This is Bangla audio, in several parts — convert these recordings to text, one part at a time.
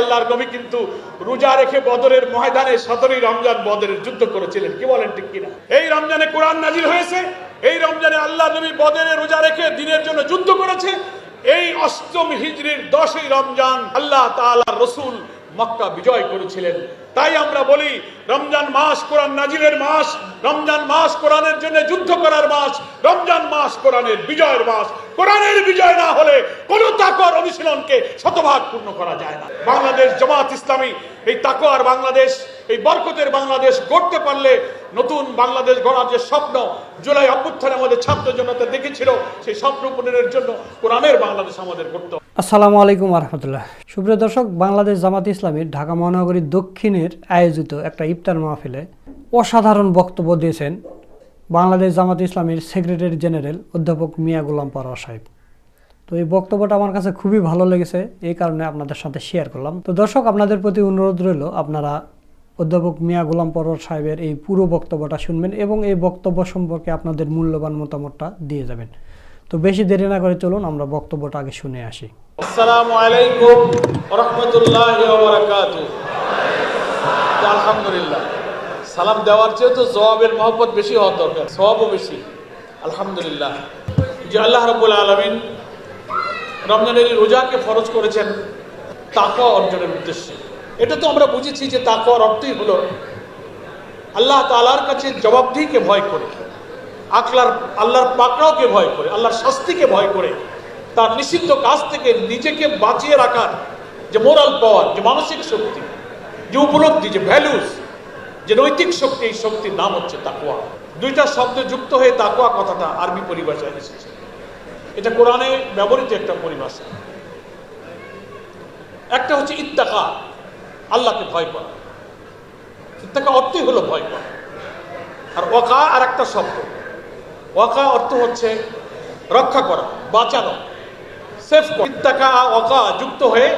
আল্লাহর নবী কিন্তু রোজা রেখে বদরের ময়দানে সতেরোই রমজান বদরের যুদ্ধ করেছিলেন। কি বলেন ঠিক কিনা? এই রমজানে কোরআন নাজির হয়েছে, এই রমজানে আল্লাহ নবী বদরে রোজা রেখে দিনের জন্য যুদ্ধ করেছে। এই অষ্টম হিজরির দশই রমজান আল্লাহ তাআলা রসুল মক্কা বিজয় করেছিলেন। তাই আমরা বলি, রমজান মাস কোরআন নাজিরের মাস, রমজান মাস কোরআনের জন্য যুদ্ধ করার মাস, রমজান মাস কোরআনের বিজয়ের মাস। কোরআনের বিজয় না হলে কোনো তাকর অনুশীলনকে শতভাগ পূর্ণ করা যায় না বাংলাদেশ জামাত ইসলামী, এই তাকওয়ার বাংলাদেশ, এই বরকতের বাংলাদেশ গড়তে পারলে নতুন বাংলাদেশ গড়ার যে স্বপ্ন জুলাই অভ্যুত্থানে আমাদের ছাত্র জনতা দেখেছিল, সেই স্বপ্ন পূরণের জন্য কোরআনের বাংলাদেশ আমাদের করতে। আসসালামু আলাইকুম রহমতুল্লাহ সুপ্রিয় দর্শক, বাংলাদেশ জামাত ইসলামীর ঢাকা মহানগরীর দক্ষিণের আয়োজিত একটা ইফতার মাহফিলে অসাধারণ বক্তব্য দিয়েছেন বাংলাদেশ জামাত ইসলামীর সেক্রেটারি জেনারেল অধ্যাপক মিয়া গোলাম পরোয়া সাহেব। তো এই বক্তব্যটা আমার কাছে খুবই ভালো লেগেছে, এই কারণে আপনাদের সাথে শেয়ার করলাম। তো দর্শক, আপনাদের প্রতি অনুরোধ রইল, আপনারা অধ্যাপক মিয়া গোলাম পরোয়ার সাহেবের এই পুরো বক্তব্যটা শুনবেন এবং এই বক্তব্য সম্পর্কে আপনাদের মূল্যবান মতামতটা দিয়ে যাবেন। তো বেশি দেরি না করে চলুন, আমরা বক্তব্যটা আগে শুনে আসি। আলহামদুলিল্লাহ। সালাম দেওয়ার চেয়ে তো জবাবের মহব্বত বেশি হওয়ার দরকার সবাবও বেশি। আলহামদুলিল্লাহ। যে আল্লাহ রবুল আলমিন রমজানের রোজাকে ফরজ করেছেন তাকা অর্জনের উদ্দেশ্যে। এটা তো আমরা বুঝেছি যে তাকার অর্থই হলো আল্লাহ তালার কাছে জবাবদিহিকে ভয় করে আকলার আল্লাহর পাকড়াওকে ভয় করে, আল্লাহর শাস্তিকে ভয় করে, তার নিষিদ্ধ কাজ থেকে নিজেকে বাঁচিয়ে রাখার যে মোরাল পাওয়ার যে মানসিক শক্তি, যে উপলব্ধি, যে ভ্যালুস যে নৈতিক শক্তি, এই শক্তির নাম হচ্ছে তাকুয়া দুইটা শব্দ যুক্ত হয়ে তাকুয়া কথাটা আরবি পরিভাষায় এসেছে। এটা কোরআনে ব্যবহৃত একটা পরিভাষা। একটা হচ্ছে ইত্তাকা, আল্লাহকে ভয় করা। ইত্তাকা অর্থই হলো ভয় করা। আর ওয়াকা আর একটা শব্দ। ওয়াকা অর্থ হচ্ছে রক্ষা করা, বাঁচানো, সেফ ইত্তাকা ওয়াকা যুক্ত হয়ে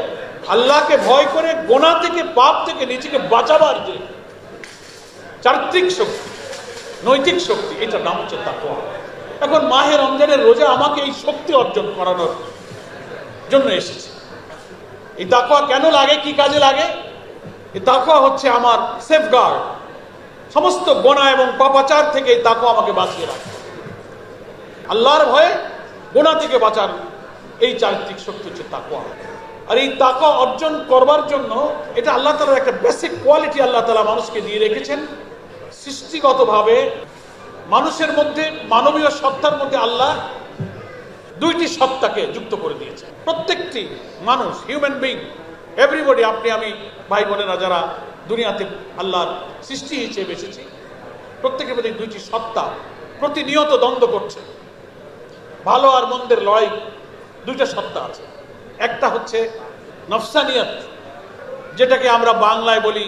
আল্লাহকে ভয় করে গোনা থেকে, পাপ থেকে নিজেকে বাঁচাবার যে চারিত্রিক শক্তি, নৈতিক শক্তি, এটার নাম হচ্ছে তাকওয়া। এখন মাহের রমজানের রোজা আমাকে এই শক্তি অর্জন করানোর জন্য এসেছে। এই তাকওয়া কেন লাগে, কি কাজে লাগে? এই তাকওয়া হচ্ছে আমার সেফগার্ড সমস্ত গোনা এবং পাপাচার থেকে এই তাকওয়া আমাকে বাঁচিয়ে রাখে। আল্লাহর ভয়ে গোনা থেকে বাঁচার এই চারিত্রিক শক্তি হচ্ছে তাকওয়া। আর এই তাকওয়া অর্জন করবার জন্য এটা আল্লাহ তালার একটা বেসিক কোয়ালিটি আল্লাহ তালা মানুষকে দিয়ে রেখেছেন। সৃষ্টিগতভাবে মানুষের মধ্যে, মানবীয় সত্তার মধ্যে আল্লাহ দুইটি সত্তাকে যুক্ত করে দিয়েছে প্রত্যেকটি মানুষ হিউম্যান বিং এভরিবডি আপনি, আমি, ভাই, বোনেরা যারা দুনিয়াতে আল্লাহর সৃষ্টি হিসেবে এসেছি, প্রত্যেকের মধ্যে দুইটি সত্তা প্রতিনিয়ত দ্বন্দ্ব করছে। ভালো আর মন্দের লড়াই, দুইটা সত্তা আছে। একটা হচ্ছে নফসানিয়ত, যেটাকে আমরা বাংলায় বলি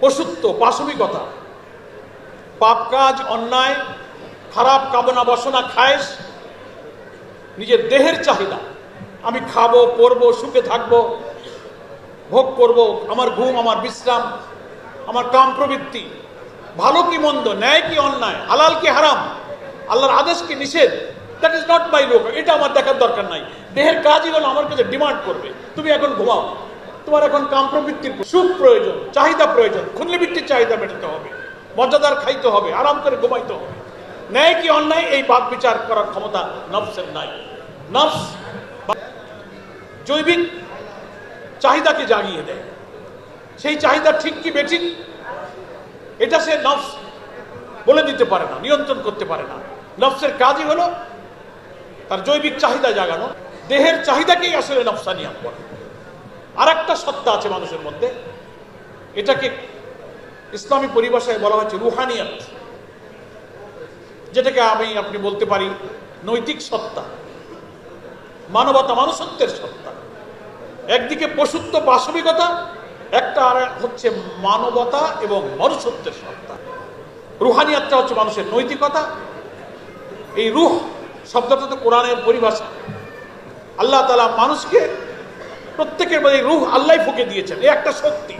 পশুত্ব পাশবিকতা। পাপ কাজ, অন্যায়, খারাপ কামনা বসনা, খায়েশ, নিজের দেহের চাহিদা। আমি খাব, পরবো, সুখে থাকব, ভোগ করব, আমার ঘুম, আমার বিশ্রাম, আমার কাম প্রবৃত্তি। ভালো কি মন্দ, ন্যায় কি অন্যায়, হালাল কি হারাম, আল্লাহর আদেশ কি নিষেধ? দ্যাট ইজ নট মাই লোক এটা আমার দেখার দরকার নাই। দেহের কাজই হলো আমার কাছে ডিমান্ড করবে। তুমি এখন ঘুমাও। তোমার এখন কাম প্রবৃত্তির সুখ প্রয়োজন, চাহিদা প্রয়োজন। খুনলিবৃত্তির চাহিদা মেটাতে হবে। মর্যাদার খাইতে হবে, আরাম করে ঘুমাইতে হবে। ন্যায় কি অন্যায়, এই বাদ বিচার করার ক্ষমতা নফসের নাই। নফস জৈবিক চাহিদাকে জাগিয়ে দেয়। সেই চাহিদা ঠিক কি বেঠিক? এটা সে নফস বলে দিতে পারে না, নিয়ন্ত্রণ করতে পারে না। নফসের কাজই হলো তার জৈবিক চাহিদা জাগানো। দেহের চাহিদাকেই আসলে নফসানিয়াত বলে। আর একটা সত্তা আছে মানুষের মধ্যে। এটাকে ইসলামী পরিভাষায় বলা হচ্ছে রুহানিয়াত। যেটাকে আমি, আপনি বলতে পারি, নৈতিক সত্তা। মানবতা মানুষত্বের সত্তা। একদিকে পশুত্ব পাশবিকতা, একটা আর হচ্ছে মানবতা এবং মনুষ্যত্বের সত্তা। রুহানিয়াতটা হচ্ছে মানুষের নৈতিকতা। এই রুহ শব্দটা তো কোরআনের পরিভাষা। আল্লাহ তালা মানুষকে প্রত্যেকের মধ্যে রুহ আল্লাহ ফুকে দিয়েছেন, এই একটা শক্তি।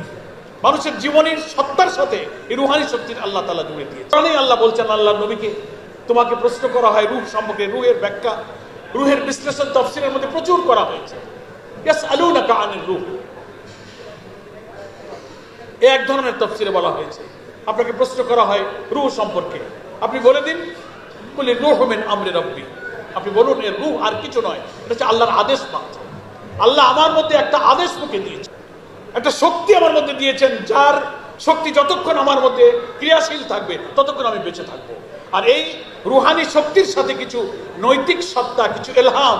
মানুষের জীবনের সত্তার সাথে এই রুহানি শক্তির আল্লাহ তালা জুড়ে দিয়েছে কারণেই আল্লাহ বলছেন আল্লাহ নবীকে তোমাকে প্রশ্ন করা হয়, রুহ সম্পর্কে রুহের ব্যাখ্যা, রুহের বিশ্লেষণ তফসিলের মধ্যে প্রচুর করা হয়েছে। আলুনাকা আনির রূহ। এ এক ধরনের তফসিলে বলা হয়েছে। আপনাকে প্রশ্ন করা হয়, রুহ সম্পর্কে। আপনি বলে দিন বলি রুহ মিন আমরে রব্বি। আপনি বলুন এর রুহ আর কিছু নয়, এটা হচ্ছে আল্লাহর আদেশ মাত্র। আল্লাহ আমার মধ্যে একটা আদেশ মুখে দিয়েছে একটা শক্তি আমার মধ্যে দিয়েছেন, যার শক্তি যতক্ষণ আমার মধ্যে ক্রিয়াশীল থাকবে, ততক্ষণ আমি বেঁচে থাকব। আর এই রুহানি শক্তির সাথে কিছু নৈতিক সত্তা, কিছু এলহাম,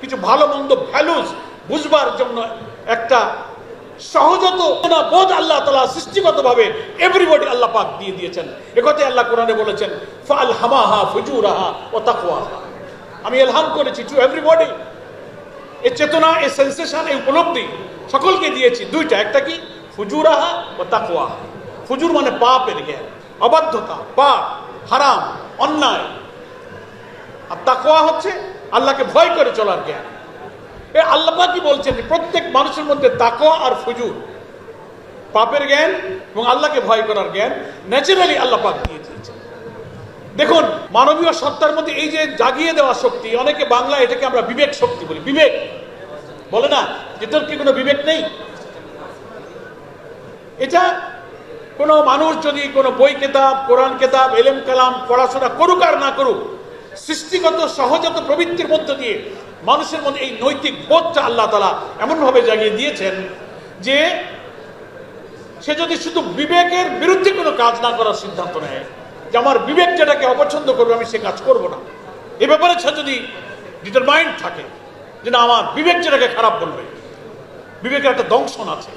কিছু ভালো মন্দ ভ্যালুজ বুঝবার জন্য একটা সহজত বোধ আল্লাহ তালা সৃষ্টিগতভাবে এভরিবডি আল্লাহ পাক দিয়ে দিয়েছেন। একথাই আল্লাহ কোরআনে বলেছেন ফাল হামাহা ফুজুরাহা ও তাকওয়াহা। আমি এলহাম করেছি টু এভরিবডি এই চেতনা এই সেন্সেশন এই উপলব্ধি সকলকে দিয়েছি। দুইটা, একটা কি? ফুজুরাহা ও তাকওয়া ফুজুর মানে পাপের জ্ঞান, অবাধ্যতা, পাপ, হারাম, অন্যায়। আর তাকওয়া হচ্ছে আল্লাহকে ভয় করে চলার জ্ঞান। এ আল্লাহ কি বলছেন প্রত্যেক মানুষের মধ্যে তাকওয়া আর ফুজুর, পাপের জ্ঞান এবং আল্লাহকে ভয় করার জ্ঞান ন্যাচারালি আল্লাহ পাক দিয়ে দেখুন, মানবীয় সত্তার মধ্যে এই যে জাগিয়ে দেওয়া শক্তি, অনেকে বাংলা এটাকে আমরা বিবেক শক্তি বলি, বিবেক। বলে না যে তোর কি কোনো বিবেক নেই? এটা কোনো মানুষ যদি কোনো বই কেতাব, কোরআন কেতাব, এলেম কালাম, পড়াশোনা করুক আর না করুক, সৃষ্টিগত সহজাত প্রবৃত্তির মধ্য দিয়ে মানুষের মধ্যে এই নৈতিক বোধটা আল্লাহ তালা এমনভাবে জাগিয়ে দিয়েছেন যে সে যদি শুধু বিবেকের বিরুদ্ধে কোনো কাজ না করার সিদ্ধান্ত নেয় যে আমার বিবেক যেটাকে অপছন্দ করবে, আমি সে কাজ করব না। এ ব্যাপারে সে যদি ডিটারমাইন্ড থাকে যে না, আমার বিবেক যেটাকে খারাপ বলবে, বিবেকের একটা দংশন আছে।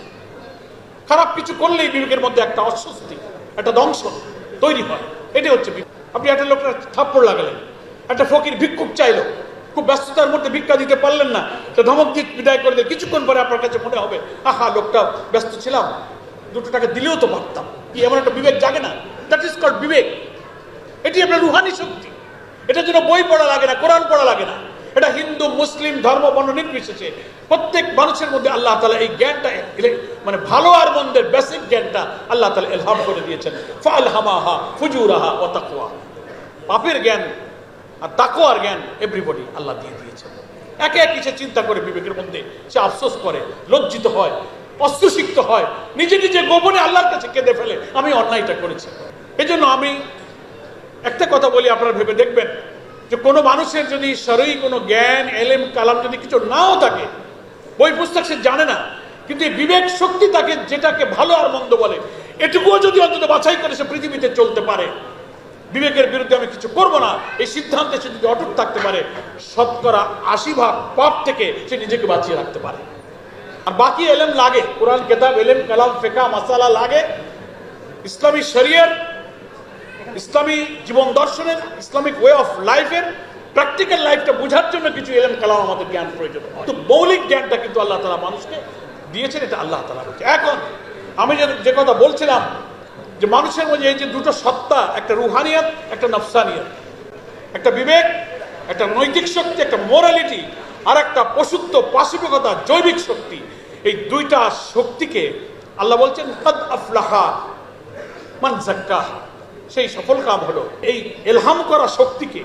খারাপ কিছু করলেই বিবেকের মধ্যে একটা অস্বস্তি, একটা দংশন তৈরি হয়। এটাই হচ্ছে। আপনি একটা লোকটা থাপ্পড় লাগালেন, একটা ফকির ভিক্ষুক চাইলো, খুব ব্যস্ততার মধ্যে ভিক্ষা দিতে পারলেন না তো ধমক দিয়ে বিদায় করে দিলেন কিছুক্ষণ পরে আপনার কাছে মনে হবে, আহা, লোকটা ব্যস্ত ছিলাম দুটো টাকা দিলেও তো পারতাম। কি এমন একটা বিবেক জাগে না? দ্যাট ইজ কল্ড বিবেক। এটি আপনার রুহানি শক্তি। এটার জন্য বই পড়া লাগে না, কোরআন পড়া লাগে না। এটা হিন্দু, মুসলিম, ধর্ম, বর্ণ নির্বিশেষে প্রত্যেক মানুষের মধ্যে আল্লাহ তালা এই জ্ঞানটা মানে ভালো আর মন্দের বেসিক জ্ঞানটা আল্লাহ তালা এলহাম করে দিয়েছেন। ফাল হামাহা ফুজুরাহা ও তাকুয়া পাপের জ্ঞান আর তাকোয়ার জ্ঞান এভরিবডি আল্লাহ দিয়ে দিয়েছেন। একে একে সে চিন্তা করে বিবেকের মধ্যে, সে আফসোস করে, লজ্জিত হয়। অস্ত্রসিক্ত হয়। নিজে নিজে গোপনে আল্লাহর কাছে কেঁদে ফেলে। আমি অন্যায়টা করেছি। এজন্য আমি একটা কথা বলি, আপনারা ভেবে দেখবেন যে কোনো মানুষের যদি সরই কোনো জ্ঞান, এলেম, কালাম যদি কিছু নাও থাকে, বই পুস্তক সে জানে না, কিন্তু এই বিবেক শক্তি তাকে যেটাকে ভালো আর মন্দ বলে, এটুকুও যদি অন্তত বাছাই করে সে পৃথিবীতে চলতে পারে, বিবেকের বিরুদ্ধে আমি কিছু করব না। এই সিদ্ধান্তে সে যদি অটুট থাকতে পারে, শতকরা আশি ভাগ পাপ থেকে সে নিজেকে বাঁচিয়ে রাখতে পারে। আর বাকি এলেম লাগে, কোরআন, কেতাব, এলেম, কালাম ফেকা মাসালা লাগে। ইসলামী শরিয়ার ইসলামী জীবন দর্শনের, ইসলামিক ওয়ে অফ লাইফের প্র্যাকটিক্যাল লাইফটা বোঝার জন্য কিছু এলেম, কালাম আমাদের জ্ঞান প্রয়োজন। কিন্তু মৌলিক জ্ঞানটা কিন্তু আল্লাহ তালা মানুষকে দিয়েছেন, এটা আল্লাহ তালা বলছে। এখন আমি যে যে কথা বলছিলাম, যে মানুষের মধ্যে এই যে দুটো সত্তা, একটা রুহানিয়াত, একটা নফসানিয়াত। একটা বিবেক, একটা নৈতিক শক্তি, একটা মোরালিটি আর একটা পশুত্ব, পাশবিকতা, জৈবিক শক্তি। এই দুইটা শক্তিকে আল্লাহ বলছেন, কদ আফলাহা মান জাক্কাহ সেই সফল কাম হলো, এই এলহাম করা শক্তিকে,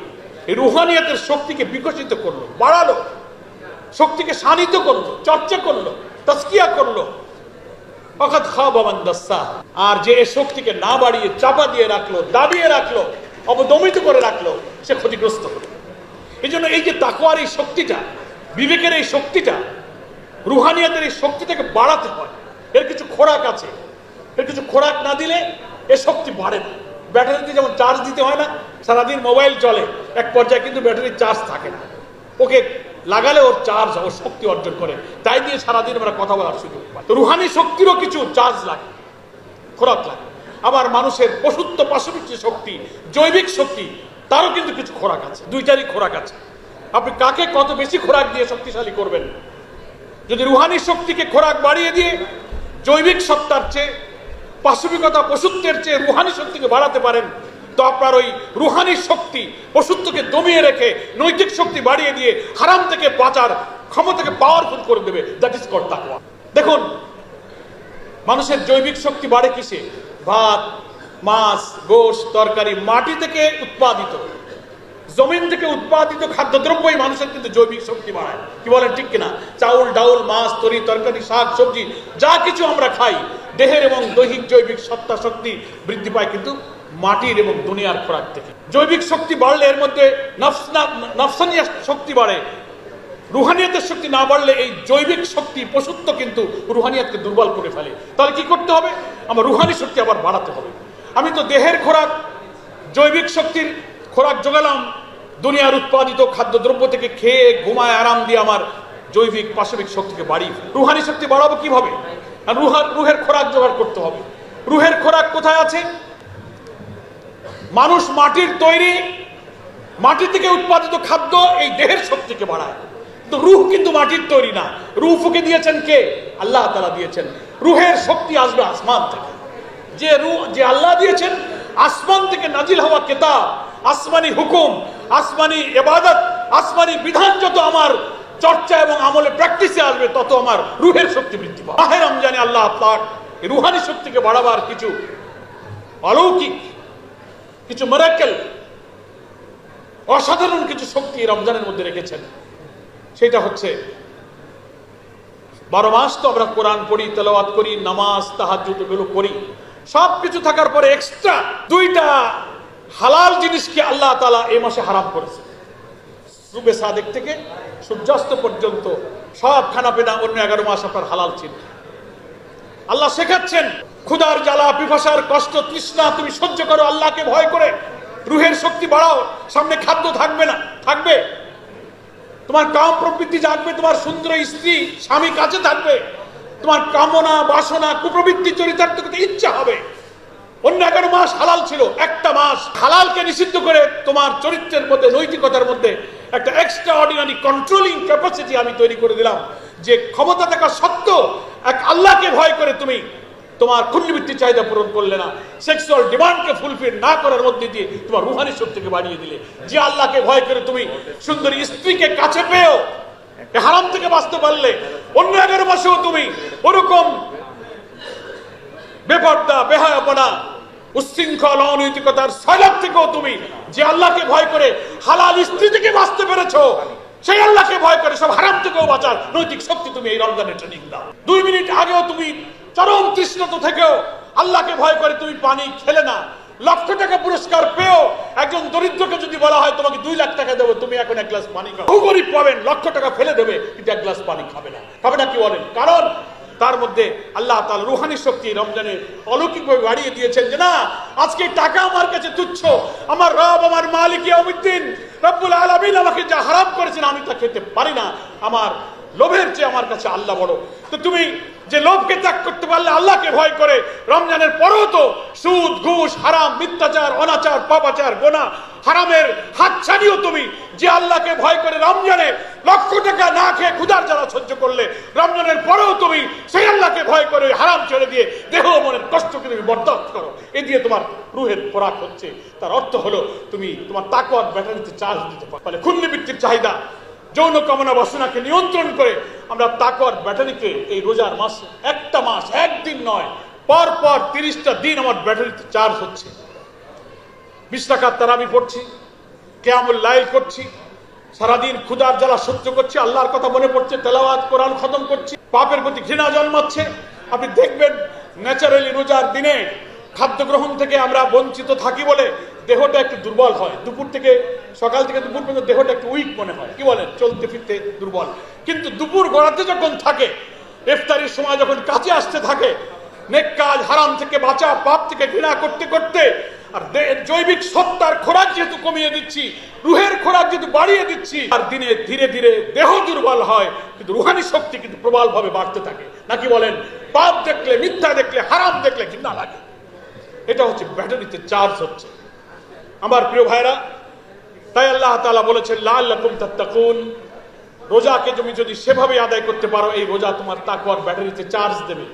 এই রুহানিয়াতের শক্তিকে বিকশিত করল, বাড়ালো, শক্তিকে শানিত করল, চর্চা করল তস্কিয়া করল। অকাত খাবান দাস্সা আর যে শক্তিকে না বাড়িয়ে, চাপা দিয়ে রাখল, দাবিয়ে রাখল, অবদমিত করে রাখল, সে ক্ষতিগ্রস্ত হলো। এই জন্য এই যে তাকোয়ার এই শক্তিটা, বিবেকের এই শক্তিটা রুহানিয়াতের এই শক্তিটাকে বাড়াতে হয়। এর কিছু খোরাক আছে। এর কিছু খোরাক না দিলে এ শক্তি বাড়ে না। ব্যাটারিতে যেমন চার্জ দিতে হয় না, সারাদিন মোবাইল চলে, এক পর্যায়ে কিন্তু ব্যাটারির চার্জ থাকে না। ওকে লাগালে ওর চার্জ ওর শক্তি অর্জন করে। তাই দিয়ে সারাদিন আমরা কথা বলার সুযোগ পাই। তো রুহানি শক্তিরও কিছু চার্জ লাগে, খোরাক লাগে। আবার মানুষের পশুত্ব পাশবিক যে শক্তি, জৈবিক শক্তি, তারও কিন্তু কিছু খোরাক আছে। দুই দুইটারই খোরাক আছে। আপনি কাকে কত বেশি খোরাক দিয়ে শক্তিশালী করবেন? যদি রুহানি শক্তিকে খোরাক বাড়িয়ে দিয়ে জৈবিক সত্তার চেয়ে, পাশবিকতা পশুত্বের চেয়ে রুহানি শক্তিকে বাড়াতে পারেন, তো আপনার ওই রুহানি শক্তি পশুত্বকে দমিয়ে রেখে নৈতিক শক্তি বাড়িয়ে দিয়ে হারাম থেকে বাঁচার ক্ষমতাকে পাওয়ারফুল করে দেবে। দ্যাট ইজ কট তাকওয়া। দেখুন, মানুষের জৈবিক শক্তি বাড়ে কিসে? ভাত, মাছ, গোশ, তরকারি মাটি থেকে উৎপাদিত। জমিন থেকে উৎপাদিত খাদ্যদ্রব্যই মানুষের কিন্তু জৈবিক শক্তি বাড়ায়। কি বলেন, ঠিক কিনা? চাউল, ডাউল, মাছ, তরি, তরকারি, শাক, সবজি, যা কিছু আমরা খাই, দেহের এবং দৈহিক জৈবিক সত্তা শক্তি বৃদ্ধি পায় কিন্তু মাটির এবং দুনিয়ার খোরাক থেকে। জৈবিক শক্তি বাড়লে এর মধ্যে নফসানিয়া শক্তি বাড়ে। রুহানিয়াতের শক্তি না বাড়লে এই জৈবিক শক্তি, পশুত্ব কিন্তু রুহানিয়াতকে দুর্বল করে ফেলে। তাহলে কি করতে হবে? আমার রুহানি শক্তি আবার বাড়াতে হবে। আমি তো দেহের খোরাক, জৈবিক শক্তির খোরাক জোগালাম, দুনিয়ার উৎপাদিত খাদ্যদ্রব্য থেকে খেয়ে, ঘুমায়, আরাম দিয়ে আমার জৈবিক, পাশবিক শক্তিকে বাড়ি রুহানি শক্তি বাড়াবো কীভাবে? রুহার রুহের খোরাক জোগাড় করতে হবে। রুহের খোরাক কোথায় আছে? মানুষ মাটির তৈরি, মাটি থেকে উৎপাদিত খাদ্য এই দেহের শক্তিকে বাড়ায়। তো রুহ কিন্তু মাটির তৈরি না। রুহ দিয়েছেন কে? আল্লাহ তালা দিয়েছেন। রুহের শক্তি আসবে আসমান থেকে। যে রুহ যে আল্লাহ দিয়েছেন, আসমান থেকে নাজিল হওয়া কেতাব আসমানি হুকুম, আসমানি এবাদত আসমানি বিধান যত আমার চর্চা এবং আমলে প্র্যাকটিসে আসবে, তত আমার রুহের শক্তি বৃদ্ধি পাবে। রমজানে আল্লাহ পাক রুহানি শক্তিকে বাড়াবার কিছু অলৌকিক, কিছু মেরাকেল অসাধারণ কিছু শক্তি রমজানের মধ্যে রেখেছেন। সেটা হচ্ছে, বারো মাস তো আমরা কোরআন পড়ি, তেলাওয়াত করি, নামাজ তাহাজুদ এগুলো করি। সব কিছু থাকার পরে এক্সট্রা দুইটা হালাল জিনিসকে আল্লাহ তালা এই মাসে হারাম করেছে। সুবে সাদেক থেকে সূর্যাস্ত পর্যন্ত সব খানা পেনা অন্য এগারো মাস আপনার হালাল ছিল। আল্লাহ শেখাচ্ছেন, ক্ষুধার জ্বালা, পিপাসার কষ্ট, তৃষ্ণা, তুমি সহ্য করো আল্লাহকে ভয় করে। রুহের শক্তি বাড়াও, সামনে খাদ্য থাকবে না, থাকবে। তোমার কাম প্রবৃত্তি জাগবে, তোমার সুন্দর স্ত্রী, স্বামী কাছে থাকবে। তোমার কামনা, বাসনা, কুপ্রবৃত্তি, চরিতার্থ করতে ইচ্ছা হবে। মাস হালাল ছিল, একটা মাস হালালকে নিষিদ্ধ করে তোমার চরিত্রের মধ্যে, নৈতিকতার মধ্যে একটা এক্সট্রা অর্ডিনারি কন্ট্রোলিং ক্যাপাসিটি আমি তৈরি করে দিলাম, যে ক্ষমতা থাকা সত্ত্বেও এক আল্লাহকে ভয় করে তুমি তোমার খুন্নিবৃত্তির চাহিদা পূরণ করলে না সেক্সুয়াল ডিমান্ডকে ফুলফিল না করার মধ্যে দিয়ে তোমার রুহানি শক্তিকে বাড়িয়ে দিলে। যে আল্লাহকে ভয় করে তুমি সুন্দরী স্ত্রীকে কাছে পেয়েও হারাম থেকে বাঁচতে পারলে, অন্য এগারো মাসেও তুমি ওরকম বেপর্দা, বেহায়াপনা উচ্ছৃঙ্খল অনৈতিকতার সয়লাভ থেকেও তুমি যে আল্লাহকে ভয় করে হালাল স্ত্রী থেকে বাঁচতে পেরেছ, সেই আল্লাহকে ভয় করে সব হারাম থেকেও বাঁচার নৈতিক শক্তি তুমি এই রমজানের ট্রেনিং দাও। দুই মিনিট আগেও তুমি চরম তৃষ্ণত থেকেও আল্লাহকে ভয় করে তুমি পানি খেলে না। লক্ষ টাকা পুরস্কার পেও একজন দরিদ্রকে যদি বলা হয়, তোমাকে দুই লাখ টাকা দেবো, তুমি এখন এক গ্লাস পানি খাও। গরিব পাবেন, লক্ষ টাকা ফেলে দেবে, কিন্তু এক গ্লাস পানি খাবে না। খাবে না কি বলেন? কারণ তার মধ্যে আল্লাহ তাল রুহানি শক্তি রমজানে অলৌকিকভাবে বাড়িয়ে দিয়েছেন যে, না, আজকে টাকা আমার কাছে তুচ্ছ। আমার রব, আমার মালিক ইয়াউমিদ্দিন। রব্বুল আলামিন আমাকে যা হারাম করেছেন আমি তা খেতে পারি না। আমার লোভের চেয়ে আমার কাছে আল্লাহ বড়। তো তুমি যে লোভকে ত্যাগ করতে পারলে আল্লাহকে ভয় করে, রমজানের পরেও তো সুদ, ঘুষ, হারাম, মিথ্যাচার, অনাচার, পাপাচার, গোনা, হারামের হাত ছাড়িও তুমি যে আল্লাহকে ভয় করে রমজানে লক্ষ টাকা না খেয়ে ক্ষুধার জ্বালা সহ্য করলে রমজানের পরেও তুমি সেই আল্লাহকে ভয় করে হারাম ছেড়ে দিয়ে দেহ মনের কষ্টকে তুমি বরদাস্ত করো। এ দিয়ে তোমার রুহের খোরাক হচ্ছে। তার অর্থ হলো তুমি তোমার তাকওয়ার ব্যাটারিতে চার্জ দিতে পারো। ফলে ক্ষুণ্ণবৃত্তির চাহিদা, যৌন কামনা বাসনাকে নিয়ন্ত্রণ করে আমরা তাকওয়ার ব্যাটারিকে এই রোজার মাস, একটা মাস, একদিন নয়, পর পর তিরিশটা দিন আমার ব্যাটারিতে চার্জ হচ্ছে। বিশ টাকার তারাবি পড়ছি, কেয়ামুল লাইল করছি সারাদিন ক্ষুদার জ্বালা সহ্য করছি, আল্লাহর কথা মনে পড়ছে, তেলাওয়াত, কোরআন খতম করছি, পাপের প্রতি ঘৃণা জন্মাচ্ছে। আপনি দেখবেন ন্যাচারালি রোজার দিনে খাদ্য গ্রহণ থেকে আমরা বঞ্চিত থাকি বলে দেহটা একটু দুর্বল হয়। দুপুর থেকে, সকাল থেকে দুপুর পর্যন্ত দেহটা একটু উইক মনে হয়। কি বলেন? চলতে ফিরতে দুর্বল। কিন্তু দুপুর গড়াতে যখন থাকে, ইফতারির সময় যখন কাছে আসতে থাকে নেক কাজ হারাম থেকে বাঁচা, পাপ থেকে ঘৃণা করতে করতে আর জৈবিক সত্তার খোরাক যেহেতু কমিয়ে দিচ্ছি, রুহের খোরাক যেহেতু বাড়িয়ে দিচ্ছি, আর দিনে ধীরে ধীরে দেহ দুর্বল হয়, কিন্তু রুহানি শক্তি কিন্তু প্রবলভাবে বাড়তে থাকে। নাকি বলেন, পাপ দেখলে, মিথ্যা দেখলে, হারাম দেখলে ঘৃণা লাগে। এটা হচ্ছে ব্যাটারিতে চার্জ হচ্ছে। আমার প্রিয় ভাইরা তাই আল্লাহ তাআলা বলেছেন লাল্লাকুম তাত্তাকুন। রোজাকে তুমি যদি সেভাবে আদায় করতে পারো, এই রোজা তোমার তাকওয়ার ব্যাটারিতে চার্জ দেবে।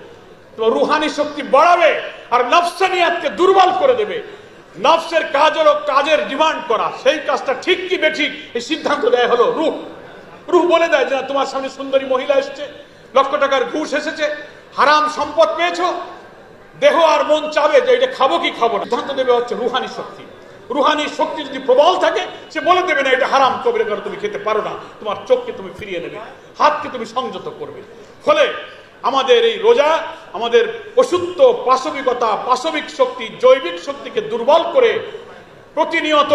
তোমার রুহানি শক্তি বাড়াবে আর নফসানিয়াতকে দুর্বল করে দেবে। নফসের কাজ হলো কাজের ডিমান্ড করা, সেই কাজটা ঠিক কি বেঠিক, এই সিদ্ধান্ত দেয় হলো রুহ। রুহ বলে দেয় যে তোমার সামনে সুন্দরী মহিলা এসছে, লক্ষ টাকার ঘুষ এসেছে, হারাম সম্পদ পেয়েছ, দেহ আর মন চাবে যে, এটা খাব কি খাব না। সিদ্ধান্ত দেবে হচ্ছে রুহানি শক্তি। রুহানি শক্তি যদি প্রবল থাকে, সে বলে দেবে, না, এটা হারাম কবিরা তুমি খেতে পারো না, তোমার চোখকে তুমি ফিরিয়ে নেবে, হাতকে তুমি সংযত করবে। ফলে আমাদের এই রোজা, আমাদের অশুদ্ধ পাশবিকতা, পাশবিক শক্তি, জৈবিক শক্তিকে দুর্বল করে প্রতিনিয়ত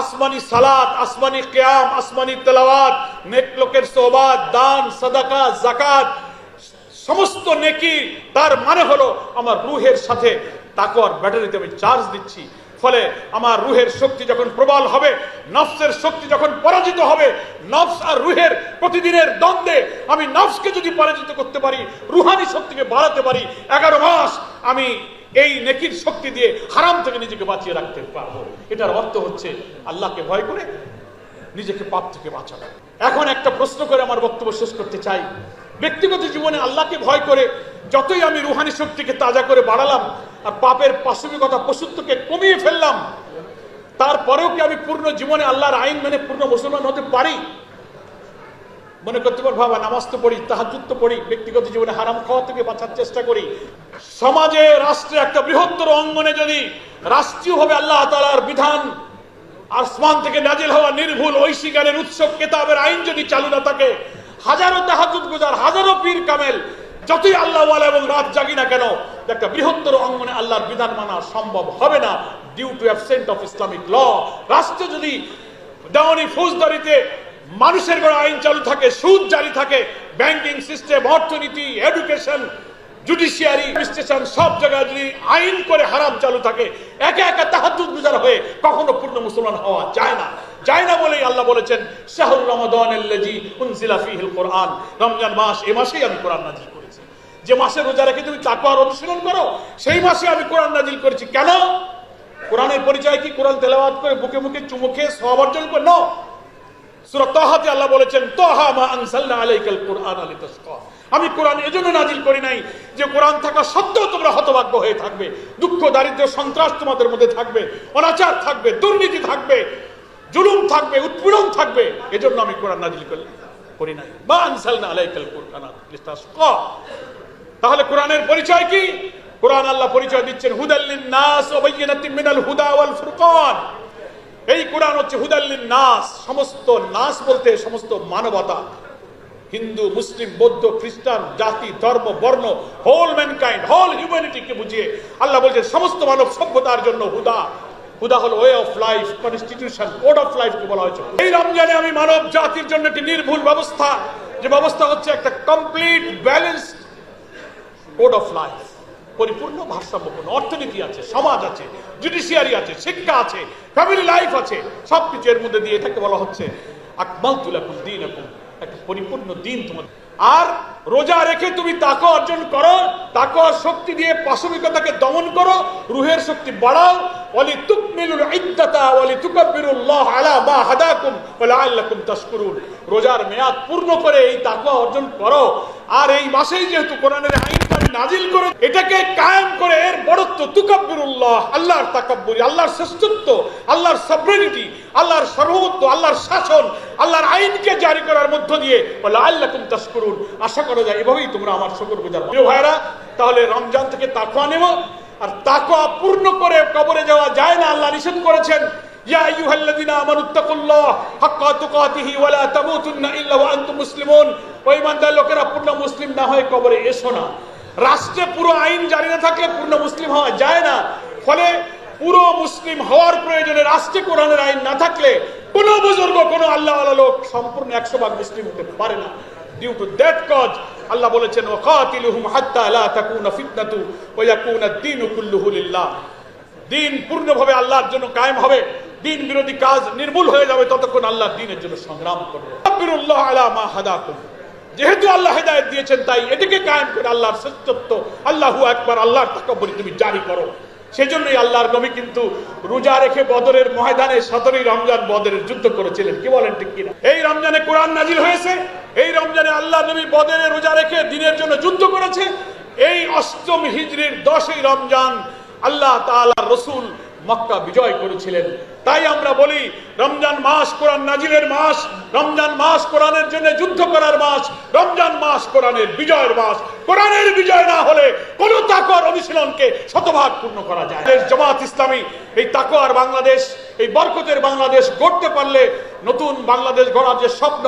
আসমানি সালাত, আসমানি কেয়াম, আসমানি তেলাওয়াত, নেক লোকের সোহবাত, দান, সাদাকা জাকাত সমস্ত নেকি, তার মানে হলো আমার রুহের সাথে তাকওয়ার ব্যাটারিতে আমি চার্জ দিচ্ছি। ফলে আমার রুহের শক্তি যখন প্রবল হবে, নফসের শক্তি যখন পরাজিত হবে, নফস আর রুহের প্রতিদিনের দ্বন্দ্বে আমি নফসকে যদি পরাজিত করতে পারি, রুহানি শক্তিকে বাড়াতে পারি, এগারো মাস আমি এই নেকির শক্তি দিয়ে হারাম থেকে নিজেকে বাঁচিয়ে রাখতে পারব। এটার অর্থ হচ্ছে আল্লাহকে ভয় করে নিজেকে পাপ থেকে বাঁচানো। এখন একটা প্রশ্ন করে আমার বক্তব্য শেষ করতে চাই। ব্যক্তিগত জীবনে আল্লাহকে ভয় করে যতই আমি রুহানি শক্তিকে তাজা করে বাড়ালাম আর পাপের পাশবিকতা পশুত্বকে কমিয়ে ফেললাম, তারপরেও কি আমি পূর্ণ জীবনে আল্লাহর আইন মেনে পূর্ণ মুসলমান হতে পারি? মনে করতে পারব বাবা, নামাজ তো পড়ি তাহাজুদ তো পড়ি, ব্যক্তিগত জীবনে হারাম খাওয়া থেকে বাঁচার চেষ্টা করি। সমাজে, রাষ্ট্রে একটা বৃহত্তর অঙ্গনে যদি রাষ্ট্রীয়ভাবে আল্লাহ তালার বিধান আসমান থেকে নাজিল হওয়া নির্ভুল ঐশিকারের উৎসব কেতাবের আইন যদি চালু না থাকে হাজারো তাহাজুদ গুজার, হাজারো পীর কামেল, যতই আল্লাহ এবং রাত জাগি না কেন, একটা বৃহত্তর অঙ্গনে আল্লাহর বিধান মানা সম্ভব হবে না due to absent of Islamic law রাষ্ট্র যদি দেওয়ানি ফৌজদারিতে মানুষের গড়ে আইন চালু থাকে, সুদ জারি থাকে ব্যাংকিং সিস্টেম অর্থনীতি এডুকেশন জুডিশিয়ারি স্টেশন সব জায়গায় যদি আইন করে হারাম চালু থাকে, একা একা তাহাজুদ গুজার হয়ে কখনো পূর্ণ মুসলমান হওয়া যায় না। যায় না বলেই আল্লাহ বলেছেন শাহরুর রমাদান আল্লাজি উনজিলা ফিহিল কোরআন রমজান মাস এ মাসেই আমি কোরআন নাজিল করেছি। যে মাসে রোজা রেখে তুমি তাকওয়ার অনুশীলন করো, সেই মাসে আমি কোরআন নাজিল করেছি। কেন? কোরআনের পরিচয় কি? কোরআন তেলাওয়াত করে বুকে মুখে চুমু খেয়ে সব অর্জন করে? ন। সূরা তাহাতে আল্লাহ বলেছেন, তাহা মা আনসালনা আলাইকাল কুরআন লিতাশকা আমি কোরআন এজন্য নাজিল করি নাই যে কোরআন থাকা সত্ত্বেও তোমরা হতভাগ্য হয়ে থাকবে, দুঃখ দারিদ্র সন্ত্রাস তোমাদের মধ্যে থাকবে, অনাচার থাকবে, দুর্নীতি থাকবে। জুলুম থাকবে, উৎপীড়ন থাকবে। এজন্য আমি কোরআন নাজিল করি করি নাই। আনসালনা আলাইকাল কুরআন তাহলে কোরআনের পরিচয় কি? কোরআন আল্লাহ পরিচয় দিচ্ছেন হুদাল্লিন নাস ওয়া বায়্যিনাতিন মিনাল হুদা ওয়াল ফুরকান। এই কোরআন হচ্ছে হুদাল্লিন নাস সমস্ত নাস বলতে সমস্ত মানবতা। হিন্দু, মুসলিম, বৌদ্ধ, খ্রিস্টান, জাতি, ধর্ম, বর্ণ হোল ম্যানকাইন্ড হোল হিউম্যানিটিকে বুঝিয়ে আল্লাহ বলছে সমস্ত মানব সভ্যতার জন্য হুদা। হুদা হলো way of life constitution code of লাইফকে বলা হয়েছে। এই রমজানে আমি মানব জাতির জন্য একটি নির্ভুল ব্যবস্থা, যে ব্যবস্থা হচ্ছে একটা complete balanced code of life পরিপূর্ণ, ভারসাম্যপূর্ণ। অর্থনীতি আছে, সমাজ আছে জুডিশিয়ারি আছে, শিক্ষা আছে ফ্যামিলি লাইফ আছে সব কিছু এর মধ্যে দিয়ে এটাকে বলা হচ্ছে আকমাল তুলাকুল দিন একটা পরিপূর্ণ দিন তোমার আর রোজা রেখে তুমি তাকে অর্জন করো তাকে শক্তি দিয়ে পাশবিকতাকে দমন করো, রুহের শক্তি বাড়াও। ওয়ালি তুকমিলুল ইদ্দাতা ওয়ালি তুকাব্বিরুল্লাহ আলা মা হাদাকুম ওয়া তাশকুরুন। রোজার মেয়াদ পূর্ণ করে এই তাকওয়া অর্জন করো। আর এই মাসেই যেহেতু কোরআনের আইন পানি নাজিল করে, এটাকে কায়েম করে এর বড়ত্ব তুকাব্বিরুল্লাহ, আল্লাহর তাকাব্বুরি, আল্লাহর শ্রেষ্ঠত্ব, আল্লাহর সভরেনিটি আল্লাহর সর্বত্ব আল্লাহর শাসন, আল্লাহর আইনকে জারি করার মধ্য দিয়ে বলে আল্লাকুম তাশকুরুন। আশা যায়, এভাবেই তোমরা আমার শুকর গুজার প্রিয় ভাইরা তাহলে রমজান থেকে তাকওয়া নেব, আর তাকওয়া পূর্ণ করে কবরে যাওয়া যায় না, আল্লাহ নিষেধ করেছেন। রাষ্ট্রে আইন না থাকলে পূর্ণ মুসলিম হওয়া যায় না। ফলে পুরো মুসলিম হওয়ার প্রয়োজনে রাষ্ট্রে কোরআনের আইন না থাকলে কোনো বুজুর্গ, কোনো আল্লাহ লোক সম্পূর্ণ একশো ভাগ মুসলিম হতে পারে না। ডিউ টু দ্যাট কজ আল্লাহ বলেছেন, ওয়াকাতিলুহুম হাত্তা লা তাকুনা ফিতনাতু ওয়া ইয়াকুনা দ্বীনু কুল্লুহু লিল্লাহ। দিন পূর্ণভাবে আল্লাহর জন্য কায়েম হবে দিন বিরোধী কাজ নির্মূল হয়ে যাবে ততক্ষণ আল্লাহ দিনের জন্য সংগ্রাম করবে। আব্বিরুল্লাহ আলা মা হাদাকুম। যেহেতু আল্লাহ হেদায়েত দিয়েছেন, তাই এটাকে কায়েম করে আল্লাহর শ্রেষ্ঠত্ব, আল্লাহু আকবার, আল্লাহর তাকাব্বুরি তুমি জারি করো। সেজন্যই আল্লাহর নবী কিন্তু রোজা রেখে বদরের ময়দানে সতেরোই রমজান বদরের যুদ্ধ করেছিলেন। কি বলেন ঠিক কিনা? এই রমজানে কোরআন নাজিল হয়েছে। এই রমজানে আল্লাহ নবী বদরে রোজা রেখে দিনের জন্য যুদ্ধ করেছে। এই অষ্টম হিজড়ির দশই রমজান আল্লাহ তাআলা রসুল মক্কা বিজয় করেছিলেন। তাই আমরা বলি, রমজান মাস কোরআন নাজিলের মাস, রমজান মাস কোরআনের জন্য যুদ্ধ করার মাস, রমজান মাস কোরআনের বিজয়ের মাস। কোরআনের বিজয় না হলে কোন তাকর অনুশীলনকে শতভাগ পূর্ণ করা যায় জামাত ইসলামী, এই তাকওয়ার বাংলাদেশ এই বরকতের বাংলাদেশ গড়তে পারলে নতুন বাংলাদেশ গড়ার যে স্বপ্ন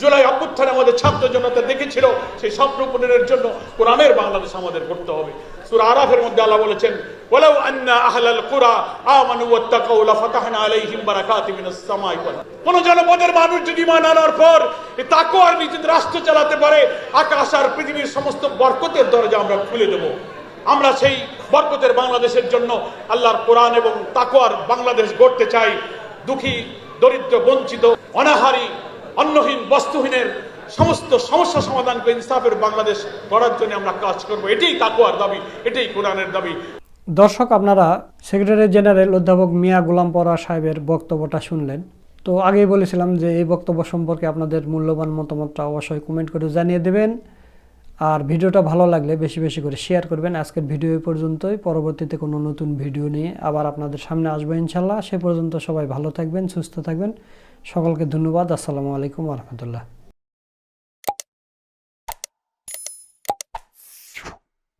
জুলাই অভ্যুত্থানে আমাদের ছাত্র জনতা দেখেছিল, সেই স্বপ্ন পূরণের জন্য কোরআনের বাংলাদেশ আমাদের করতে হবে। আরাফের মধ্যে আল্লাহ বলেছেন রাষ্ট্র চালাতে পারে, আকাশ আর পৃথিবীর সমস্ত বরকতের দরজা আমরা খুলে দেব। আমরা সেই বরকতের বাংলাদেশের জন্য আল্লাহর কোরআন এবং তাকওয়ার বাংলাদেশ গড়তে চাই। দুঃখী, দরিদ্র, বঞ্চিত, অনাহারী, অন্নহীন, বস্তুহীনের সমস্ত সমস্যা সমাধান করে ইনসাফের বাংলাদেশ গড়ার জন্য আমরা কাজ করব। এটাই তাকওয়ার দাবি, এটাই কোরআনের দাবি। দর্শক, আপনারা সেক্রেটারি জেনারেল অধ্যাপক মিয়া গোলাম পরা সাহেবের বক্তব্যটা শুনলেন। তো আগেই বলেছিলাম যে এই বক্তব্য সম্পর্কে আপনাদের মূল্যবান মতামতটা অবশ্যই কমেন্ট করে জানিয়ে দেবেন। আর ভিডিওটা ভালো লাগলে বেশি বেশি করে শেয়ার করবেন। আজকের ভিডিও পর্যন্তই। পরবর্তীতে কোনো নতুন ভিডিও নিয়ে আবার আপনাদের সামনে আসব ইনশাল্লাহ সে পর্যন্ত সবাই ভালো থাকবেন, সুস্থ থাকবেন। সকলকে ধন্যবাদ। আসসালামু আলাইকুম রহমতুল্লাহ।